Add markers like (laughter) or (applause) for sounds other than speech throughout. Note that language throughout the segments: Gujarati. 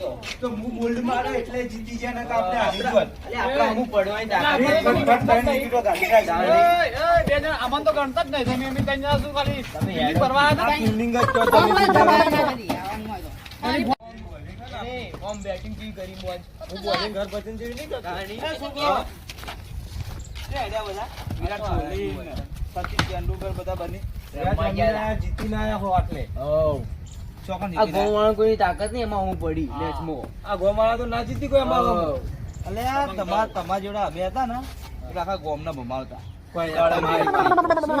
તો તો હું બોલ્ડ મારો એટલે જીતી ગયા હારી પડવાની ગણતા જ નહીં. તમે એમ કઈ ના શું ખાલી. તમે ફીલિંગ હેડો. હતા ફિલ્ડિંગ જ તો તમે ઓમ બેટિંગ કેવી કરી. મોજ હું bowling ઘર જેવી નહીં કરતો. કહાની. એ છોકરો. એ આડ્યા બધા. વિરાટ કોહલી સચિન તેંડુલકર બધા બની. રમવા ગયા હતા. જીતીને આયા હો આટલે. આ ગોવાળા કોઈની તાકાત નહીં એમાં હું પડી મેચમાં આ તો ના જીતી કોઈ અમારો. અલે આ તમાર તમાર જોડે અમે હતા ને એટલે આખા ગોમના ભમાવતા.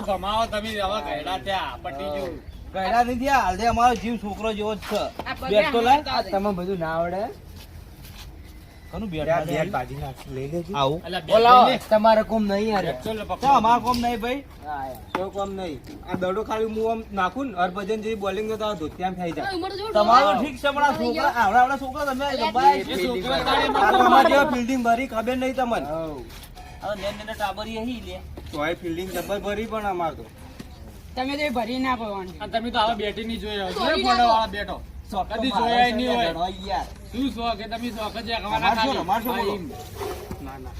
કમાવો તમે? હવે થયા પટી ગયડા નથી અમારો જીવ છોકરો જેવો જ છે. તમે બધું ના આવડે? કનું બેટ ના લે? આવું. એટલે બે બોલાવો તમારે કોમ નહીં યાર. તો અમાર કોમ નહીં ભાઈ. હા. કોમ નહીં. આ દડો ખાલી હું આમ નાખું ને હરભજન જેવી બોલિંગ તો તારો ધોતિયામ થઈ જાય. તમારું ઠીક છે પણ આ છોકરા આવડા આવડા છોકરા તમે છોકરા તમારી જેવા ફિલ્ડિંગ ભરી ખબર નહીં તમને? હવે નેન નેન ટાબરી અહીં લે. તોય ફિલ્ડિંગ જબર ભરી પણ અમાર તો. તમે તો ભરી ના પડવાનું. તમે તો આવા બેટી નહીં જોયા. બેઠો. બેટો કદી જોયા નહીં હોય. શું શોખ કે તમે શોખ જ રમાડશો, ખાલી. રમાડશો હા, બોલો. એમ. ના ના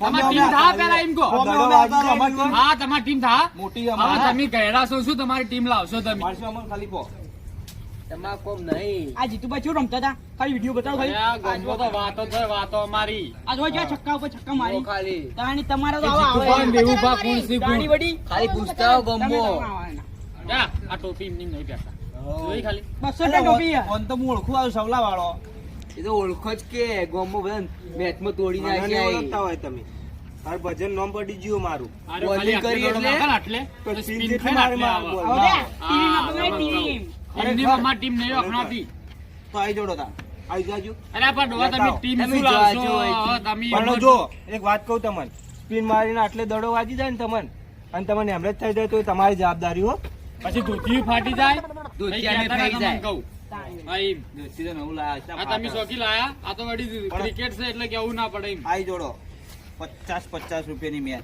તમારી ટીમ થા પેલા એમ કહો. આ દડો વાગી જાય ને હા તમારી ટીમ થા. મોટી હવે તમે ગયડા છો શું તમારી ટીમ લાવશો તમે? મારશો અમર ખાલી કો તમારે કોમ નહીં. આ જીતુભાઈ શું રમતા હતા? ખાલી વીડિયો બતાવો ખાલી. ગોમો તો વાતો છે વાતો અમારી. આ જો છક્કા ઉપર છક્કા મારી. ખાલી. તાણી તમારા તો આવા આવે. ને દેવુભા કોણ શી કોણ? દાઢી વડી. ખાલી પૂછતા ગમો. જા, આ ટોપી એમની નહીં પહેરતા. જોઈ ખાલી. બસો રૂપિયા ફોન તો હું ઓળખું આવ્યો સવલા વાળો. એ તો ઓળખો જ કે ગોમો બધા મેચમાં તોડી મને ઓળખતા હોય તમે. તાર ભજન નામ પડી ગયું મારું. આરે કરી એટલે? દોડો નાખે ને આટલે, તો તો spin spin જેટલી ખાય ને મારે આટલે મારે આવે. હવે હા, ટીવી માં બરાબર. તમે ટીવી એમની અમારી ટીમ નહીં વખણાતી તો આવી જોડો તા. આવી જાજો. અરે પણ ડોહા તમે ટીમ શું લાવશો? આજો અહીંથી. હવે તમે પણ જો એક વાત કહું તમને. સ્પિન મારીને આટલે દડો વાજી જાય ને તમને અને તમને જ થઈ જાય તો તમારી જવાબદારી હો. પછી ધોતી ફાટી જાય. પછી ફાઈ જાય. તમે શોખી લાયા આ તો વળી ક્રિકેટ છે એટલે કેવું ના પડે આઈ જોડો. પચાસ પચાસ રૂપિયાની મેચ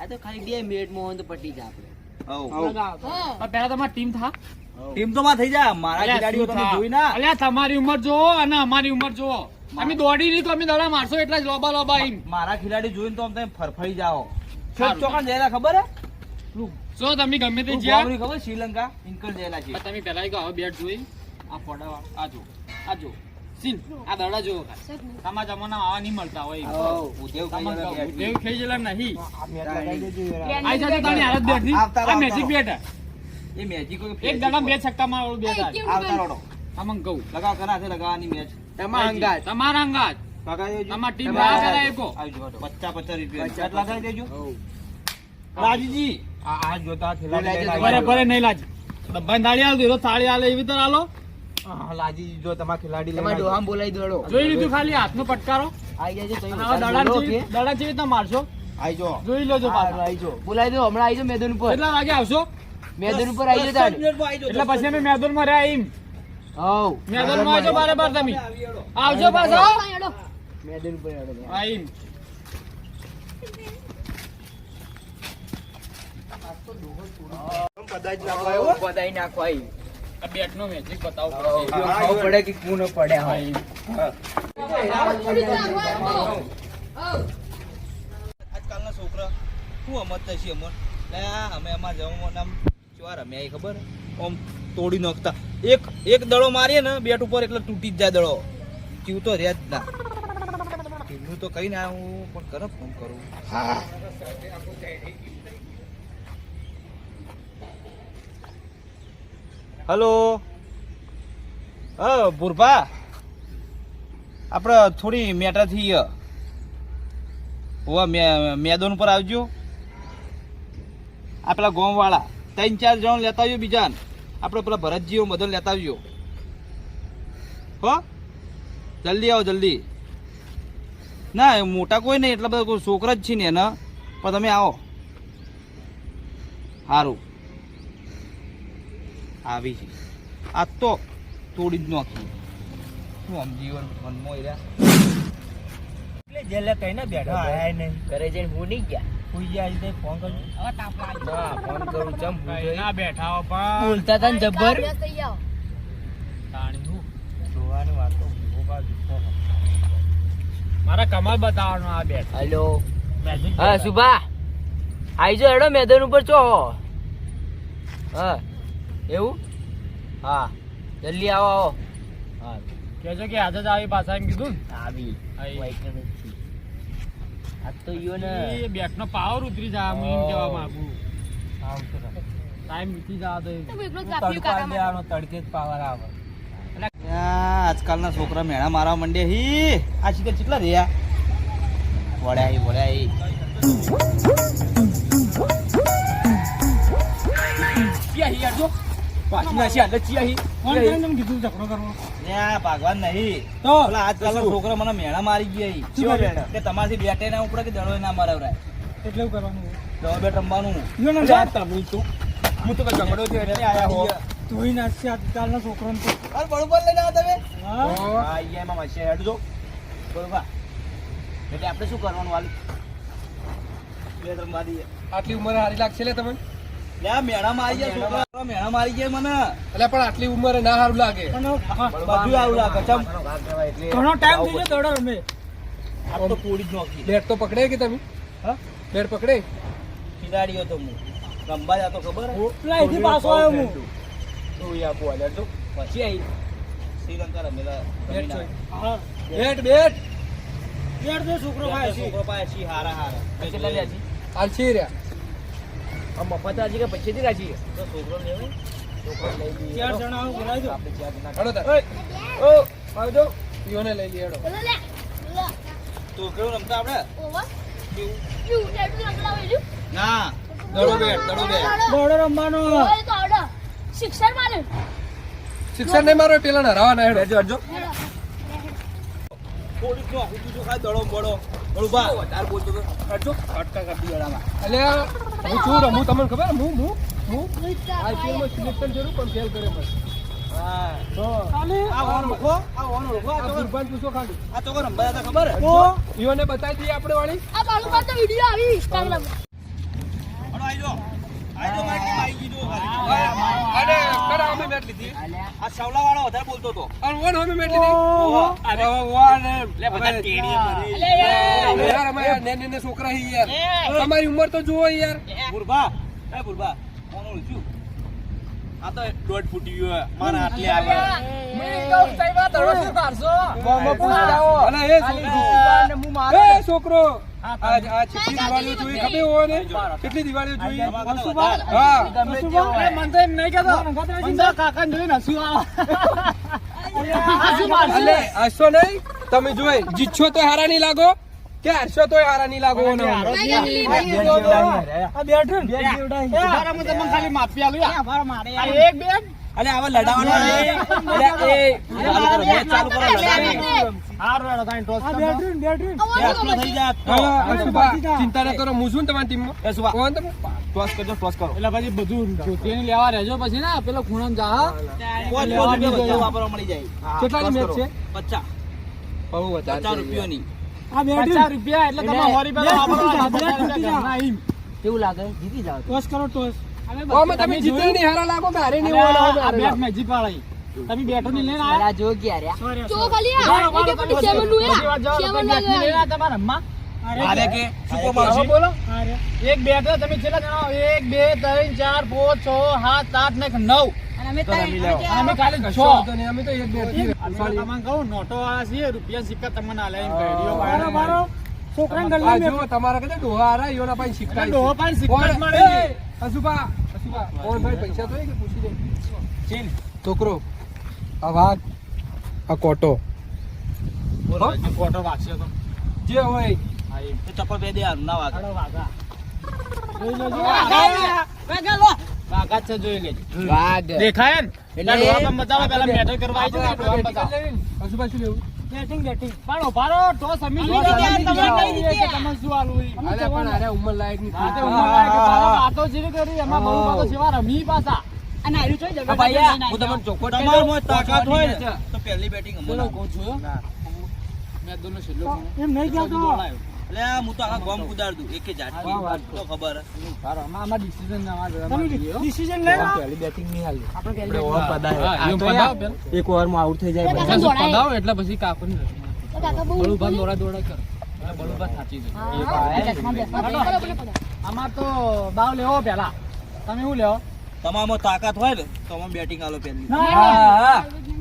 આ તો ખાલી બે મિનિટ મોહન તો પટી જાય આપણે. પહેલા તમારી ટીમ થા. ટીમ તો માં થઈ જાય મારા ખેલાડીઓ તમે જોઈ ના. અલ્યા તમારી ઉંમર જોવો અને અમારી ઉંમર જોવો અમે દોડી નહીં તો અમે દડા મારશો એટલે જ લોબા લોબા મારા ખેલાડી જોઈને તો તમે ફરફરી જાઓ. ચોકન જયેલા ખબર હે? શું તમે ગમે તે જ્યાં? ખબર? શ્રીલંકા ઇન્કલ જયેલા છે. તમે પેલા કહો બેટ જોઈ. આ ફોડા આ જો. આ જો. સીન આ દડા જો તમારા જમાના આવા નહીં મળતા હોય. ઉદેવ તમને કહું, કઈ દેવ ખાઈ ગયેલા નહીં. આ મેચ લગાઈ દેજો યાર. આઈ જાજો તારી હાલત બેટની આ મેજિક બેટ એ મેચી એક દડા બે છક્કા માં આવતા રોડો કહું. લગાવ કરા છે લગાવવાની મેચ તમારા ટીમ બહાર આવજો રૂપિયા. લગાવી દેજો. રાજીજી. આ આ જોતા ભરે નહીં લાજ ડબ્બાની આલ દીધો થાળી આલે એવી તો આલો. હા, જો તમારા ખેલાડી તમારે આવ્યા. બોલાવી દોડો જોઈ લીધું ખાલી હાથનો પટકારો આઈ જાજો તો દડા દડા જેવી રીતના મારશો. આઈ જો. જોઈ લેજો પાછા. આઈ જો. બોલાવી દો હમણાં આઈ જો મેદાન ઉપર. કેટલા વાગે આવશો? મેદાન ઉપર આઈ જતા. એટલે પછી અમે મેદાનમાં રહ્યા એમ. મેદાનમાં આવજો બારે બાર તમે. આવજો પાછો મેદાન ઉપર. હા એમ કદાચ લાગવા આવ્યો. બધાઈ નાખો આઈ. આ હા, હા. અમે અમાર ખબર તોડી નાખતા એક એક દડો મારીએ ને બેટ ઉપર એટલે તૂટી જ જાય દડો જીવ તો રહે જ ના ટીમનું તો કઈ ના હું પણ કરો ફોન કરું હલો. હા, ભૂરભા. આપણે થોડી મેટાથી હોવા મેદાન પર આવજો. આ પેલા ગોમ ત્રણ ચાર જણ લેતા આવજો બીજા આપણે પેલા ભરતજીઓ, મદન લેતા આવજો. હો? જલ્દી આવો, જલ્દી. ના મોટા કોઈ નહીં, એટલા બધા કોઈ છોકરા જ છે ને એના. પણ તમે આવો. સારું આવી છે. આ તો તોડી જ નાખી. શું આમ જીવન મનમાં રહ્યા? જેલે કઈ ના બેઠા. આયા નહીં ઘરે જઈને હું નહીં ગયા. હુઈ ગયા આજે ફોન કરું હવે તાપ ના ફોન કરું હું ના બેઠા હો પણ. બોલતા તા ને જબ્બર? તાણી હું? જોવાની વાતો ભોગા મારા કમાલ બતાવવાનો આ બેઠ. હેલો. હા સુભા. આઈ જો હેડો મેદાન ઉપર ચો. હા. એવું? હા. જલ્દી આવો આવો. હા. કેજો કે આજે જ આવી પાછા એમ કીધું આવી. આઈ. વાઈટ ને નથી. આ તો ઈયો ને. એ બેટ નો પાવર ઉતરી જાય હું એમ કહેવા માંગુ. ટાઈમ વીતી જાય તો તડકો જ પાવર આવે. આજકાલના છોકરા મેળા મારવા માંડે હી. આ સીધે કેટલા રહ્યા. વળ્યા હી વળ્યા હી ભાગવાન નહીં. પેલા આજકાલના છોકરા મને મેળા મારી ગયા હી. કે તમારથી બેટે ના ઉપડે કે દડો ના મરાવરાય એટલે કરવાનું દડો બેટ રમવાનું. હું તો કઈ ઝઘડો થયો એટલે આયા હો. અરે બરોબર લઈને આવો તમે. હા? અહીંયા એમાં હેડ જો બરોબર. એટલે આપણે શું કરવાનું વાલી? બે રમવા દઈએ આટલી ઉંમરે હારી લાગશે લે તમને મેળા મારી ગયા છોકરા. મેળા મારી ગયા મને. એટલે પણ આટલી ઉંમરે ના સારું લાગે. બધું આવું લાગે ઘણો ટાઈમ થઈ ગયો દોડો રમે. આ તો પૂરી જ નોખી. બેટ તો પકડે કે તમે? હા? બેટ પકડે? ખિલાડીઓ તો હું. રમવા જાતો ખબર? પેલા અહીંથી પાછો આવ્યો હું. તું યા બોલ હેડ પછી આઈ. શ્રીલંકા રમેલા બેટ રમીને બેટ બેટ. બેટ દે છોકરો ખાય છે. છોકરો પાસે છી. હારા હારા. કેટલા લે છે આલસી રહ્યા આ મફત રાજી કે પછી થી રાજી તો છોકરો લેવો છોકરો લઈ ચાર જણા આવું બોલાવી આપણે ચાર જણા હડો તાર. ઓ આવજો. ઈયોને લઈ લઈએ હડો. તો કેવું રમતા આપણે? કેવું? ના. દડો બેટ દડો બેટ. દોડો રમવાનો. મારે શિક્ષણ નહીં મારો પેલા હરાવાના હેડો. હેડજો હેડજો થોડીક નો આખું બીજું ખાય દડો બડો. બડો વધારે બોલતો તો. અટકા કરી દીધા એટલે હું છું રમું તમને ખબર હું હું હું? આઈપીએલમાં સિલેક્શન જરૂર પણ ફેલ કરે બસ. હા. આ ઓન રોકો આ ઓન રોકો આ આ ચોકર ગુરબાન પૂછો ખાલી આ ચોકર રમવા જતા ખબર હે ઈયોને બતાવી દઈએ આપણે વાળી આ બાળુ પર તો વિડિયો આવી ઇન્સ્ટાગ્રામ હડો આઈ જો આઈ જો મારી ટીમ આઈ ગઈ જો ખાલી અને કરા મેટ લીધી. આ સવલા વાળો વધારે બોલતો તો અને વન અમે મેટ લીધી. અરે. વન લે. બધા ટેડીએ ભરી. યાર અમે નેને ને છોકરા હી યાર. તમારી ઉંમર તો જુઓ યાર. બુરબા. એ બુરબા કોણ ઓળખ્યું? આ તો દોઢ ફૂટી ગયો મારા આટલે આવે અને એ છોકરો. એ. છોકરો. આજ આ કેટલી દિવાળીઓ જોઈ ખબર હોય ને? કેટલી દિવાળીઓ જોઈ તમારા કરતા વધારે. હા. અલે હસો નહીં? તમે જોઈ જીતશો તો હારા નહીં લાગો? કે હારશો તો હારા નહીં લાગો ઓનો. અલે આવા એક નહીં. અલે એ ચાલુ એ મેચ ચાલુ કરો. એ ચિંતા ના કરો હું છું તમારી ટીમમાં એ સુભા, કોણ તમે? ટોસ કરજો ટોસ કરો. એટલે પછી બધું જોતીને લેવા રહેજો પછી ના પેલો ખૂણો જા વાપરવા મળી જાય. કેટલાની મેચ છે? પચાસ. બહુ પચાસ વધારે રૂપિયાની. પચાસ રૂપિયા એટલે તમે હોરી પેલા. કેવું લાગે? જીતી જાવ ટોસ કરો ટોસ. ઓમાં તમે જીતે ની હારા લાગો કે હારે નહીં અરે બેટ લાગો. મેજિક વાળી. તમે બેઠો ની લેના આયા. આ જો ગયા રહ્યા જો ખાલી આ કે પટી સેવનનું પછી સેવન તમે બેટની લઈને લાગે આયા. તમારા અમ્મા હારે કે સુકો માવશી બોલો? એક બેટ તમે કેટલા જણા એક બે ત્રણ ચાર પાંચ છ સાત આઠ ને એક અમે ખાલી છ. અમે તો એક બેટ તમને કહું નોટો વાળા છીએ રૂપિયા સિક્કા તમને આલે એમ મારો મારો છોકરાને ગલ્લા જુઓ, તમારા કદાચ ડોહા હારા, ઈયોના પાસે સિક્કા ડોહા છે. સિક્કા મળે હસુભા, હસુભા, કોણ ભાઈ પૈસા તો કે પૂછી દે. ચીન. છોકરો આ વાઘ આ કોટો. કોટો વાગશે તો. જે હોય. ચપ્પલ બે દે ના વાઘા લો. વાગા છે જોઈ લેજો. વાઘ દેખાય ને એટલે ડોહા પર બતાવો પેલા મેટર કરવા આવી બતાવો. કરી લેવી શું લેવું? Batting batting. પણ ઉભારો ટોસ અમે જીતી ગયા તમે કઈ જીતી તમે શું આલું અરે પણ અરે ઉમર લાયકની આ તો ઉમર લાયક આ તો જીરી કરી એમાં બહુ પાછો સેવા રમી પાછા. અને આયુ જોઈ જગત ભાઈ હું તમને ચોખવટ તમાર મો તાકાત હોય ને તો પહેલી બેટિંગ અમે કહું છું. મેં દોનો છેલ્લો એમ નહીં ગયા તો લે હું તો આખા ગોમ કુદાડ દઉં એકે તો ખબર. એક ઓવરમાં આઉટ થઈ જાય એટલે પછી કાકો ની કાકા દોડા દોડા કર. અમાર તો બાવ લેવો પેલા તમે શું લેવો? તમામો તાકાત હોય ને તમામ બેટિંગ આલો પેલી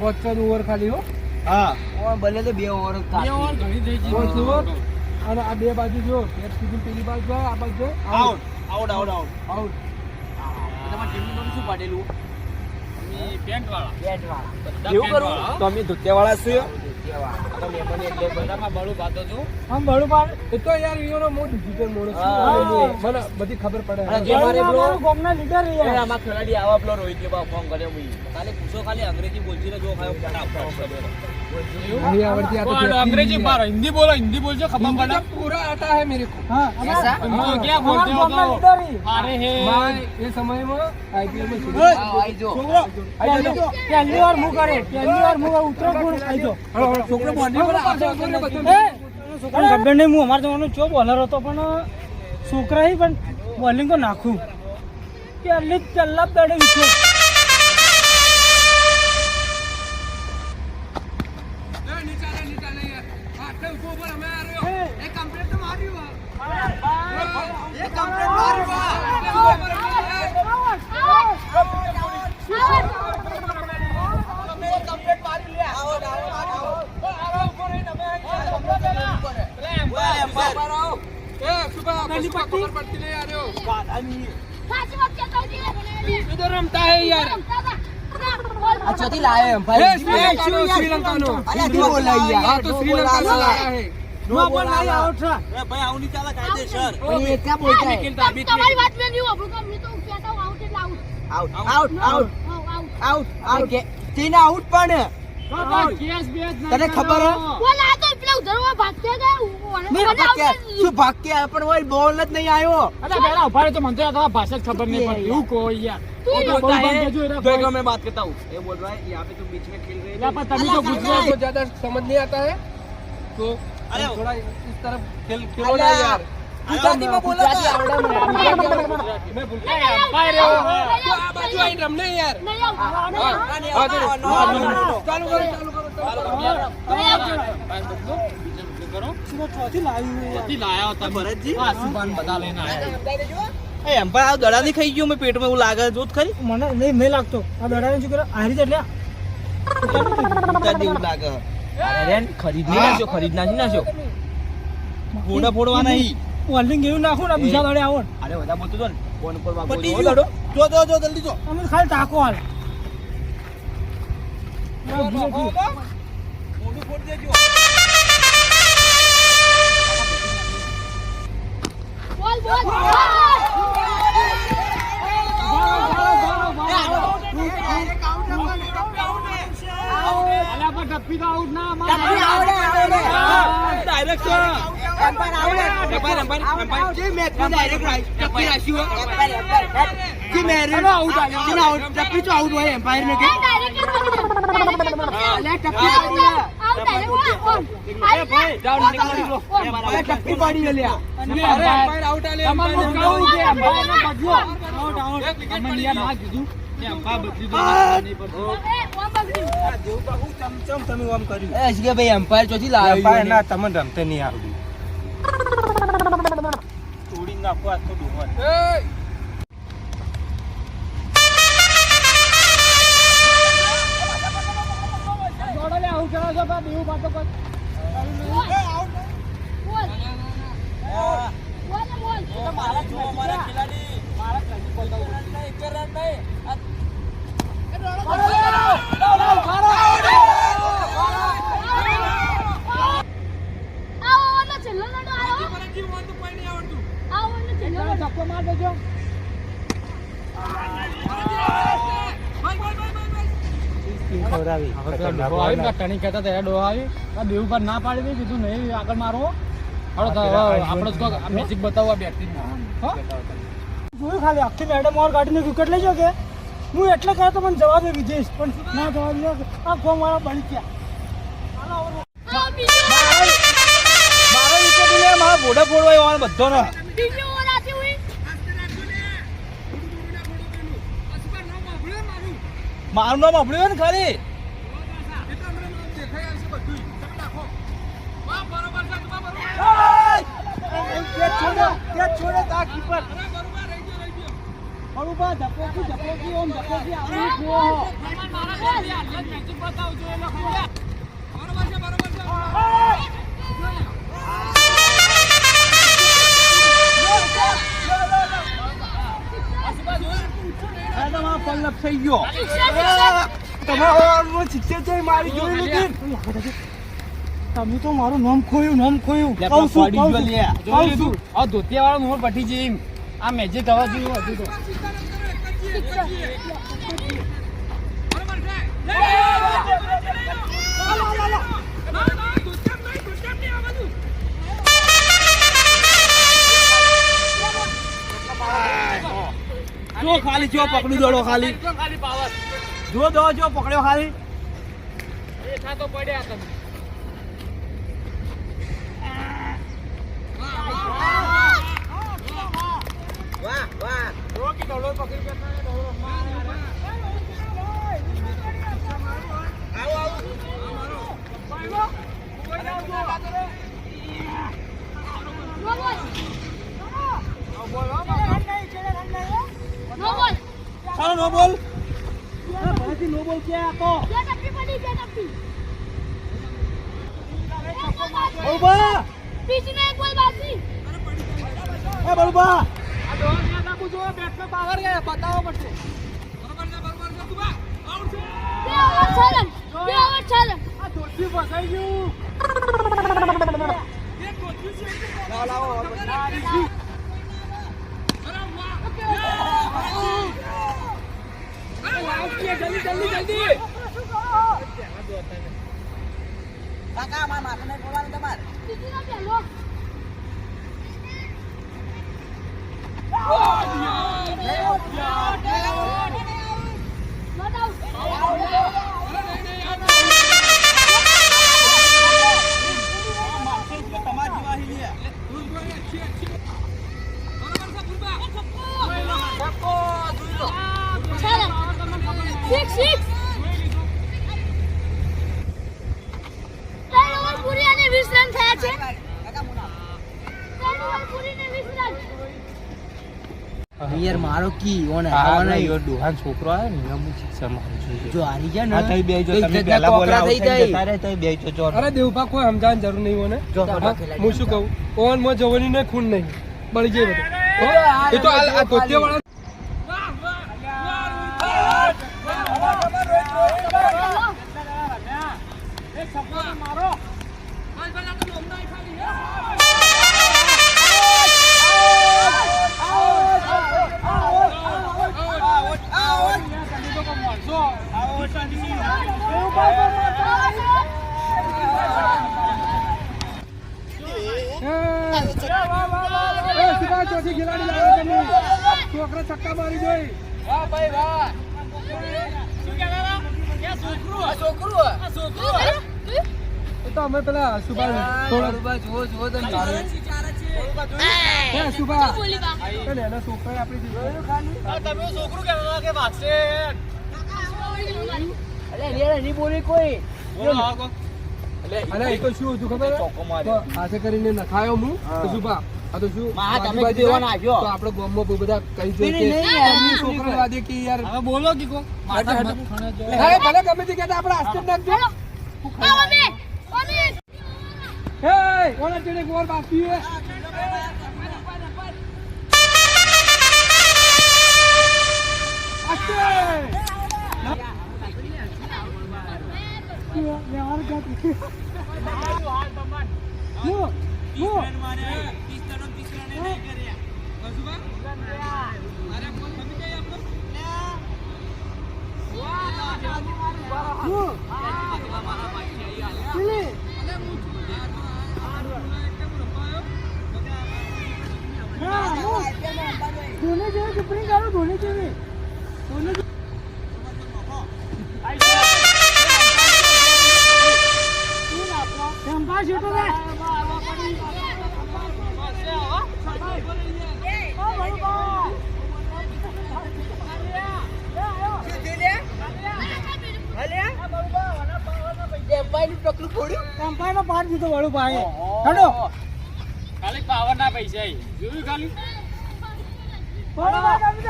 કોચ ઓવર ખાલી હો. હા. ઓ, ભલે તો બે ઓવર બે ઓવર ઘણી થઈ ગઈ. અને આ બે બાજુ જો પેટ સુધી પેલી બાજુ જો આ બાજુ out out out out out તમારા ટીમનું નામ શું પાડેલું? પેન્ટ વાળા પેન્ટ વાળા એવું કરું? તો અમે ધોતિયાવાળા છીએ. આમ બળુપાડ એ તો યાર યુનો મો ડિજિટલ મોડો બધી ખબર પડે. જે મારે બ્લો ગોમના આમાં ખેલાડી આવા બ્લો રોહિત કે બા ફોન કર્યો હું કાલે પૂછો ખાલી અંગ્રેજી બોલજી ને જો ખાયો ફટાફટ. नहीं आवड़ती आता तो अंग्रेजी मारो हिंदी बोलो हिंदी बोल जो खबर पड़ा पूरा आता है मेरे को हाँ ऐसा इनको क्या बोलते हो तो अरे हे ये समय में आईपीएल में छोकरो छोकरो पहली बार मुंह करे पहली बार मुंह उतरो गुण आइजो छोकरो बोलने पर आपसे छोकरो બતાવો ગબ્બર નહીં હું અમારે જવાનો ચો બોલર હતો પણ છોકરા પણ બોલિંગ તો નાખું કે અલ્લી ચલ્લા દડે વિશે રમતા હે યાર अच्छा थी लाए हम भाई श्रीलंका नो अरे तू बोल रही है हां तो श्रीलंका से लाया है नो बोल रहा है आउट रहा अरे भाई आउनी चला कायदे सर ये क्या बोलता है निकल दाबी तुम्हारी बात में नहीं हूं मैं तो क्या था out and out out out out out out तीन आउट पण તને ખબર હે બોલા તો પેલા ઉધરવા ભાગતે ગયા શું ભાગ કે પણ ઓય બોલ જ નહીં આવ્યો અરે બેડા ઉભા તો મને તો ભાષા ખબર નહીં પડતી હું કો યાર तो मैं बात करता हूँ ये बोल रहा है यहाँ पे तुम बीच में खेल रहे हो तभी तो गुजरात को ज़्यादा समझ नहीं आता है तो अरे थोड़ा इस तरफ़ खेल खेलो ना यार गुजराती में बोलो मैं भूल गया यार बाहर हो बाजू आई रमने यार चालू करो चालू करो चालू करो કરો. લાયા હતા. ભરતજી? હા સુભાન આ દડાની ખાઈ ગયો મેં પેટમાં એવું લાગે જોત ખરી. મને નહીં નહીં લાગતો. આ દડાને શું કરે આ રીતે એટલે જેવું ખરીદી નાખ્યો ખરીદ નાખી એવું નાખો ને બીજા દડે આવો. અરે બધા જો જો જો ડબ્બી તો આઉટ ના ડાયરેક્ટ આઉટ હોય એમ્પાયર ને કે એમ્પાયર ચોથી લાવ્યો ના તમને રમતે નહીં આવડ્યું (laughs) તોડી નાખો આ તો ડોહર આવજો બા બીવું પાટો પર મારા ખેલાડી ટણી કહેતા હતા ડોહા આવી. દેવ પર ના પાડી દે કીધું નહીં આગળ મારો. હળો આપણે તો મેજિક બતાવવા બેઠી જોયું ખાલી આખી મેડમ ઓર ગાડીને વિકેટ લઈ જાઓ કે? હું એટલે કહે તો મને જવા દે વિજેશ પણ ના જવા દે આ ફોર્મ મારા બળી ગયા. મારા બોડા ફોડવા બધો ને મારું નામ આપણું ને ખાલી? બરોબર ધપોકી ઓમ ધપોકી આવી કુવો તમારા પલ્લપ થઈ ગયો. તમારો શિક્ષક મારી જોઈ લીધી તમે તો મારું નામ ખોયું નામ ખોયું. કહું છું, કહું છું. લે. કહું છું. આ ધોતિયા વાળો મોર પટી જઈ આ મેજિક હવા જેવું હતું તો. જો ખાલી જો પકડ્યું દોડો ખાલી. જો દો જો પકડ્યો ખાલી. નો બોલ નો બોલ ચાલો નો બોલ ભલેથી નો બોલ કે આ તો બે ટપ્પી પડી બે ટપ્પી બળુબા બીજનો એક બોલ બાકી એ બળુબા બે ઓવર ચાલે બે ઓવર ચાલે બીજનો પહેલો Six. ચાલો સિક્સ સિક્સ ત્રણ ઓવર પૂરી અને વીસ રન થયા છે ત્રણ ઓવર પૂરી ને વીસ રન યાર મારો કી ઓને ડોહાન છોકરો આવે ને હું શિક્ષા મારું છું. જો હારી જાય આ થઈ ને જો તમે પહેલા બોલા થઈ જાય. તારે થઈ તો જો જો. અરે દેવભા કોઈ સમજાવવાની જરૂર નહીં મને જો, હા, શું કહું? ઓન મો જવાની ને ખૂન નહીં. બળી જાય બધું. એ તો આ આ વાળા ચોથી ખેલાડી લાવો તમે. છોકરા છક્કા મારી જોઈ. એ તો અમે પેલા સુભા થોડા જુઓ જુઓ તમે સુભા. છોકરા એની બોલી કોઈ. અને એ તો શું હતું ખબર? હાથે કરીને નખાયો હું. તો શું ભા આ તો શું? બધા કહી છોકરા. કે યાર. બોલો કી કો ભલે ગમે તે કહેતા આસ્તે નાખજો. હે ઓલા ચડે ગોર બાકી હે. આસ્તે આપણો ધોની જેવું ટિપ્પણી કરો ધોની જેવી વળું ભાઈ. હેડો. ખાલી પાવરના પૈસા ઈ. જોયું ખાલી?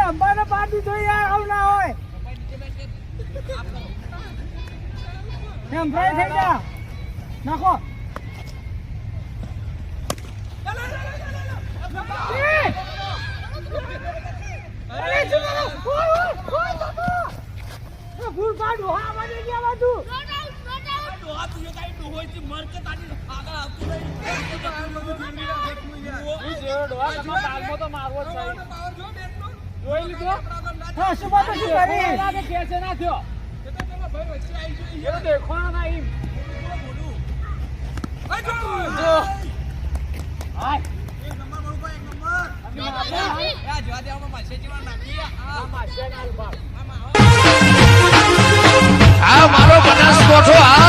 અંબાનો દીધો યાર આવું ના હોય. ચંપાઈ થઈ જા. નાખો ફૂલ પાડ હા મને ગયા બાજુ તાલમાં તો મારવો જ છે. પાવર જો બેટનો જોઈ લીધો હા શું બાબા શું કરી લાગે ખેંચે ના થયો એ તો પેલો ભાઈ વચ્ચે આવી ગયો એ દેખવાનો ના ઈમ ભાઈ જો હાય એક નંબર બળું એક નંબર આ જોવા દેવામાં માસે જેવા નાખી આ માશે ના આ મારો બનાસકોઠો આ